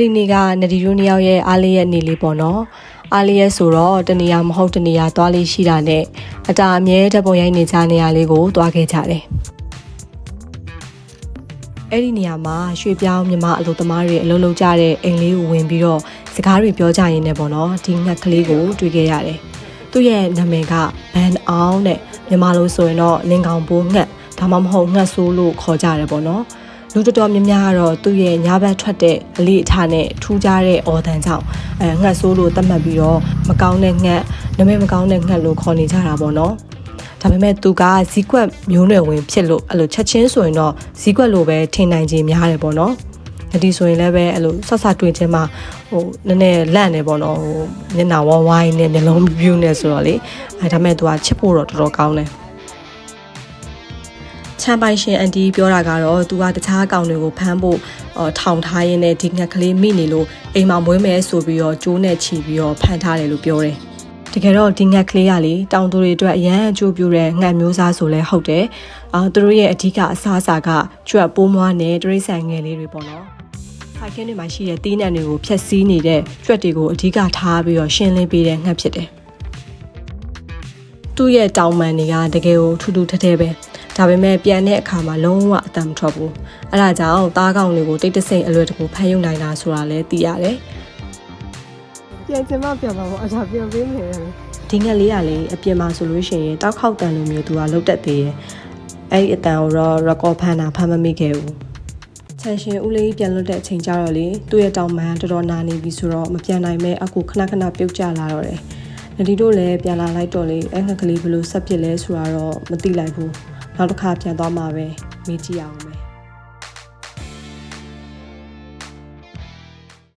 ဒီနေ့ကနဒီရိုးနှစ်ယောက်ရဲ့အားလေးရဲ့နေလေးပေါ့နော်အားလေးရဲ့ဆိုတော့တနေရာမဟုတ်တနေရာသွားလေးရှိတာနဲ့အတာအမြဲဓာတ်ပုံရိုက်နေကြနေရလေးကိုသွားခဲ့ကြတယ်အဲ့ဒီနေရာမှာရွှေပြောင်းမြမအလုပ်သမားတွေအလုပ်လုပ်ကြတဲ့အိမ်လေးကိုဝင်ပြီးတော့စကားတွေပြောကြရင်းနဲ့ပေါ့နော်ဒီငှက်ကလေးကိုတွေ့ခဲ့ရတယ်သူ့ရဲ့နာမည်ကဘန်အောင်တဲ့မြန်မာလိုဆိုရင်တော့လင်ကောင်ပိုးငှက်ဒါမှမဟုတ်ငှက်ဆိုးလို့ခေါ်ကြတယ်ပေါ့နော် လူတော်တော်များများကတော့သူ့ရဲ့ညာဘက်ထွက်တဲ့အလေးအထားနဲ့ထူးခြားတဲ့အော်တန်ကြောင့်အဲငှက်ဆိုးလို့သတ်မှတ်ပြီးတော့မကောင်းတဲ့ငှက်နမဲမကောင်းတဲ့ငှက်လို့ခေါ်နေကြတာပေါ့နော်ဒါပေမဲ့သူကဇီကွက်မျိုးနွယ်ဝင်ဖြစ်လို့အဲ့လိုချက်ချင်းဆိုရင်တော့ဇီကွက်လိုပဲထင်နိုင်ခြင်းများတယ်ပေါ့နော်ဒီဆိုရင်လည်းပဲအဲ့လိုဆော့ဆော့တွေ့ချင်းမှာဟိုနည်းနည်းလန့်နေပေါ့နော်ဟိုမျက်နှာဝမ်းဝိုင်းနဲ့နှလုံးပြူးနေဆိုတော့လေအဲဒါပေမဲ့သူကချစ်ဖို့တော့တော်တော်ကောင်းတယ် ချမ်းပိုင်ရှင်အန်တီပြောတာကတော့သူကတခြားအကောင်တွေကိုဖမ်းဖို့အော်ထောင်ထားရင်းနဲ့ဒီငှက်ကလေးမိနေလို့အိမ်မှာမွေးမယ်ဆိုပြီးတော့ကျိုးနဲ့ချီပြီးတော့ဖမ်းထားတယ်လို့ပြောတယ်။တကယ်တော့ဒီငှက်ကလေးကလေတောင်သူတွေအတွက်အရန်အကျိုးပြုတဲ့ငှက်မျိုးစားဆိုလဲဟုတ်တယ်။အာသူတို့ရဲ့အဓိကအစားအစာကကျွတ်ပိုးမွားနဲ့တရိတ်ဆန်ငယ်လေးတွေပေါ့နော်။ဖိုက်ကင်းတွေမှာရှိတဲ့တီးနှံတွေကိုဖျက်ဆီးနေတဲ့ကျွတ်တွေကိုအဓိကထားပြီးတော့ရှင်းလင်းပေးတဲ့ငှက်ဖြစ်တယ်။သူ့ရဲ့တောင်ပန်တွေကတကယ်ကိုထူးထူးထဲထဲပဲ ဒါပေမဲ့ပြန်တဲ့အခါမှာလုံးဝအတန်မထွက်ဘူးအဲဒါကြောင့်သားကောင်တွေကိုတိတ်တဆိတ်အလွယ်တကူဖမ်းယူနိုင်တာဆိုတာလည်းသိရတယ်ပြန်ချင်မှပြန်ပါပေါ့အသာပြန်ပေးမယ်လေဒီငက်လေးကလေအပြင်မှာဆိုလို့ရှိရင်တောက်ခေါက်တန်လိုမျိုးသူကလုတ်တက်သေးတယ်အဲ့ဒီအတန်ကိုတော့ record ဖမ်းတာဖမ်းမမိခဲ့ဘူးချန်ရှင်ဦးလေးပြန်လွတ်တဲ့အချိန်ကျတော့လေသူ့ရဲ့တောင်ပန်တော်တော်နာနေပြီဆိုတော့မပြန်နိုင်မဲ့အခုခဏခဏပြုတ်ကျလာတော့တယ်နဒီတို့လည်းပြန်လာလိုက်တော့လေအဲ့ငက်ကလေးဘယ်လိုဆက်ပစ်လဲဆိုတာတော့မသိလိုက်ဘူး နောက်တစ်ခါပြန်သွားမှာပဲမေးကြည့်အောင်မယ်